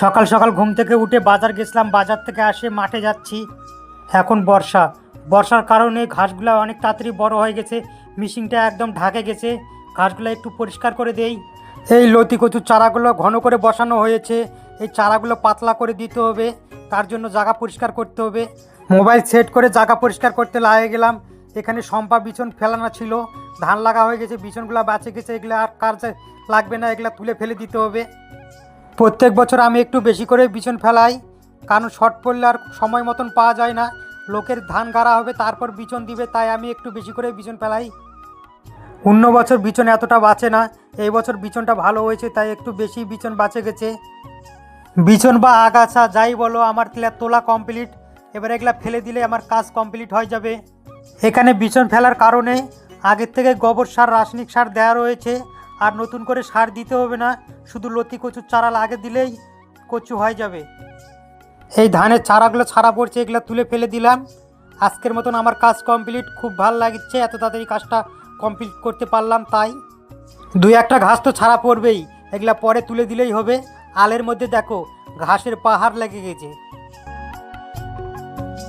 সকাল সকাল ঘুম থেকে উঠে বাজার গেছিলাম, বাজার থেকে আসে মাঠে যাচ্ছি। এখন বর্ষা। বর্ষার কারণে ঘাসগুলো অনেক তাড়াতাড়ি বড় হয়ে গেছে, মিশিংটা একদম ঢাকে গেছে। ঘাসগুলো একটু পরিষ্কার করে দেই। এই লতি কচুর চারাগুলো ঘন করে বসানো হয়েছে। এই চারাগুলো পাতলা করে দিতে হবে, তার জন্য জায়গা পরিষ্কার করতে হবে। মোবাইল সেট করে জায়গা পরিষ্কার করতে লাগে গেলাম। এখানে সম্পা বিছন ফেলানো ছিল, ধান লাগা হয়ে গেছে, বিছনগুলো বাঁচে গেছে, এগুলো আর কাজে লাগবে না, এগুলো তুলে ফেলে দিতে হবে। প্রত্যেক বছর আমি একটু বেশি করে বিছন ফেলাই, কারণ শর্ট পড়লে আর সময় মতন পাওয়া যায় না। লোকের ধান গাড়া হবে, তারপর বিছন দিবে, তাই আমি একটু বেশি করে বিছন ফেলাই। অন্য বছর বিছন এতটা বাঁচে না, এই বছর বিছনটা ভালো হয়েছে, তাই একটু বেশি বিছন বাঁচে গেছে। বিছন বা আগাছা, যাই বলো, আমার তেলা তোলা কমপ্লিট এবার এগুলা ফেলে দিলে আমার কাজ কমপ্লিট হয়ে যাবে। এখানে বিছন ফেলার কারণে আগের থেকে গোবর সার, রাসায়নিক সার দেওয়া রয়েছে। আর নতুন করে সার দিতে হবে না, শুধু লতি কচুর চারা লাগে দিলেই কচু হয়ে যাবে। এই ধানের চারাগুলো ছাড়া পড়ছে, এগুলো তুলে ফেলে দিলাম। আজকের মতন আমার কাজ কমপ্লিট, খুব ভালো লাগছে, এত তাড়াতাড়ি কাজটা কমপ্লিট করতে পারলাম তাই। দুই একটা ঘাস তো ছাড়া পড়বেই, এগুলা পরে তুলে দিলেই হবে। আলের মধ্যে দেখো, ঘাসের পাহাড় লেগে গেছে।